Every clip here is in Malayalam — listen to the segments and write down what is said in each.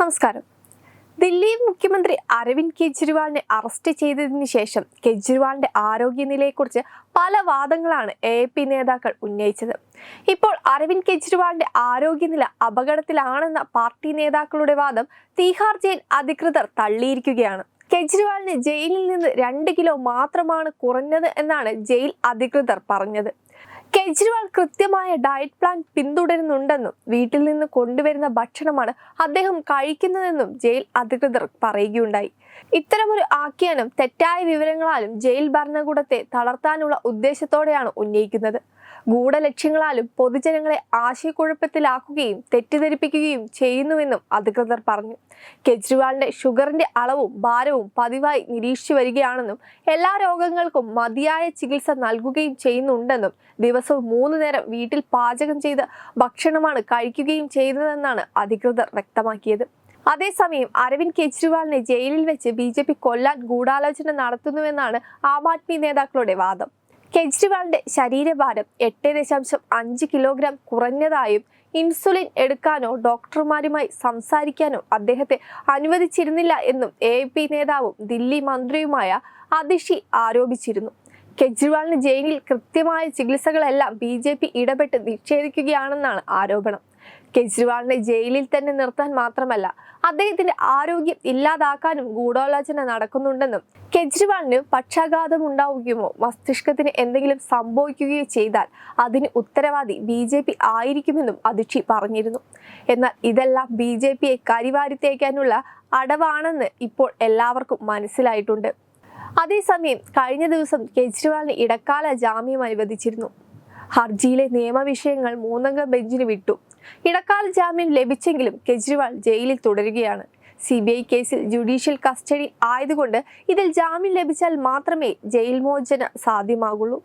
നമസ്കാരം. ദില്ലി മുഖ്യമന്ത്രി അരവിന്ദ് കെജ്രിവാളിനെ അറസ്റ്റ് ചെയ്തതിനു ശേഷം കെജ്രിവാളിന്റെ ആരോഗ്യനിലയെക്കുറിച്ച് പല വാദങ്ങളാണ് എ പി നേതാക്കൾ ഉന്നയിച്ചത്. ഇപ്പോൾ അരവിന്ദ് കെജ്രിവാളിന്റെ ആരോഗ്യനില അപകടത്തിലാണെന്ന പാർട്ടി നേതാക്കളുടെ വാദം തീഹാർ ജയിൽ അധികൃതർ തള്ളിയിരിക്കുകയാണ്. കെജ്രിവാളിന് ജയിലിൽ നിന്ന് രണ്ട് കിലോ മാത്രമാണ് കുറഞ്ഞത് എന്നാണ് ജയിൽ അധികൃതർ പറഞ്ഞത്. കെജ്രിവാൾ കൃത്യമായ ഡയറ്റ് പ്ലാൻ പിന്തുടരുന്നുണ്ടെന്നും വീട്ടിൽ നിന്ന് കൊണ്ടുവരുന്ന ഭക്ഷണമാണ് അദ്ദേഹം കഴിക്കുന്നതെന്നും ജയിൽ അധികൃതർ പറയുകയുണ്ടായി. ഇത്തരമൊരു ആഖ്യാനം തെറ്റായ വിവരങ്ങളാലും ജയിൽ ഭരണകൂടത്തെ തളർത്താനുള്ള ഉദ്ദേശത്തോടെയാണ് ഉന്നയിക്കുന്നത്. ഗൂഢലക്ഷ്യങ്ങളാലും പൊതുജനങ്ങളെ ആശയക്കുഴപ്പത്തിലാക്കുകയും തെറ്റിദ്ധരിപ്പിക്കുകയും ചെയ്യുന്നുവെന്നും അധികൃതർ പറഞ്ഞു. കെജ്രിവാളിന്റെ ഷുഗറിന്റെ അളവും ഭാരവും പതിവായി നിരീക്ഷിച്ചു വരികയാണെന്നും എല്ലാ രോഗങ്ങൾക്കും മതിയായ ചികിത്സ നൽകുകയും ചെയ്യുന്നുണ്ടെന്നും ദിവസവും മൂന്നു നേരം വീട്ടിൽ പാചകം ചെയ്ത ഭക്ഷണമാണ് കഴിക്കുകയും ചെയ്യുന്നതെന്നാണ് അധികൃതർ വ്യക്തമാക്കിയത്. അതേസമയം അരവിന്ദ് കെജ്രിവാളിനെ ജയിലിൽ വെച്ച് ബി കൊല്ലാൻ ഗൂഢാലോചന നടത്തുന്നുവെന്നാണ് ആം ആദ്മി നേതാക്കളുടെ വാദം. കെജ്രിവാളിന്റെ ശരീരഭാരം എട്ട് ദശാംശം അഞ്ച് കിലോഗ്രാം കുറഞ്ഞതായും ഇൻസുലിൻ എടുക്കാനോ ഡോക്ടർമാരുമായി സംസാരിക്കാനോ അദ്ദേഹത്തെ അനുവദിച്ചിരുന്നില്ല എന്നും എ പി നേതാവും ദില്ലി മന്ത്രിയുമായ അതിഷി ആരോപിച്ചിരുന്നു. കെജ്രിവാളിന് ജയിലിൽ കൃത്യമായ ചികിത്സകളെല്ലാം ബി ഇടപെട്ട് നിഷേധിക്കുകയാണെന്നാണ് ആരോപണം. കെജ്രിവാളിനെ ജയിലിൽ തന്നെ നിർത്താൻ മാത്രമല്ല അദ്ദേഹത്തിന്റെ ആരോഗ്യം ഇല്ലാതാക്കാനും ഗൂഢാലോചന നടക്കുന്നുണ്ടെന്നും കെജ്രിവാളിന് പക്ഷാഘാതം ഉണ്ടാവുകയോ മസ്തിഷ്കത്തിന് എന്തെങ്കിലും സംഭവിക്കുകയോ ചെയ്താൽ അതിന് ഉത്തരവാദി ബി ജെ പി ആയിരിക്കുമെന്നും അതിഷി പറഞ്ഞിരുന്നു. എന്നാൽ ഇതെല്ലാം ബി ജെ പിയെ കരിവാരിത്തേക്കാനുള്ള അടവാണെന്ന് ഇപ്പോൾ എല്ലാവർക്കും മനസ്സിലായിട്ടുണ്ട്. അതേസമയം കഴിഞ്ഞ ദിവസം കെജ്രിവാളിന് ഇടക്കാല ജാമ്യം അനുവദിച്ചിരുന്നു. ഹർജിയിലെ നിയമവിഷയങ്ങൾ മൂന്നംഗ ബെഞ്ചിന് വിട്ടു. ഇടക്കാല ജാമ്യം ലഭിച്ചെങ്കിലും കെജ്രിവാൾ ജയിലിൽ തുടരുകയാണ്. സി ബി ഐ കേസിൽ ജുഡീഷ്യൽ കസ്റ്റഡി ആയതുകൊണ്ട് ഇതിൽ ജാമ്യം ലഭിച്ചാൽ മാത്രമേ ജയിൽ മോചന സാധ്യമാകുള്ളൂ.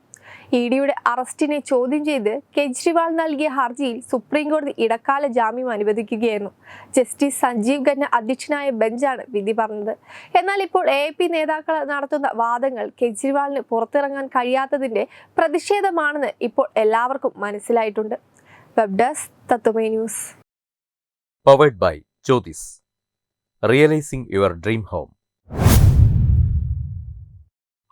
ഇ ഡിയുടെ അറസ്റ്റിനെ ചോദ്യം ചെയ്ത് കെജ്രിവാൾ നൽകിയ ഹർജിയിൽ സുപ്രീംകോടതി ഇടക്കാല ജാമ്യം അനുവദിക്കുകയായിരുന്നു. ജസ്റ്റിസ് സഞ്ജീവ് ഖന്ന അധ്യക്ഷനായ ബെഞ്ചാണ് വിധി പറഞ്ഞത്. എന്നാൽ ഇപ്പോൾ എ പി നേതാക്കൾ നടത്തുന്ന വാദങ്ങൾ കെജ്രിവാളിന് പുറത്തിറങ്ങാൻ കഴിയാത്തതിന്റെ പ്രതിഷേധമാണെന്ന് ഇപ്പോൾ എല്ലാവർക്കും മനസ്സിലായിട്ടുണ്ട്. Web desk തത്വമേ news. Powered by Jyothis realising your dream home.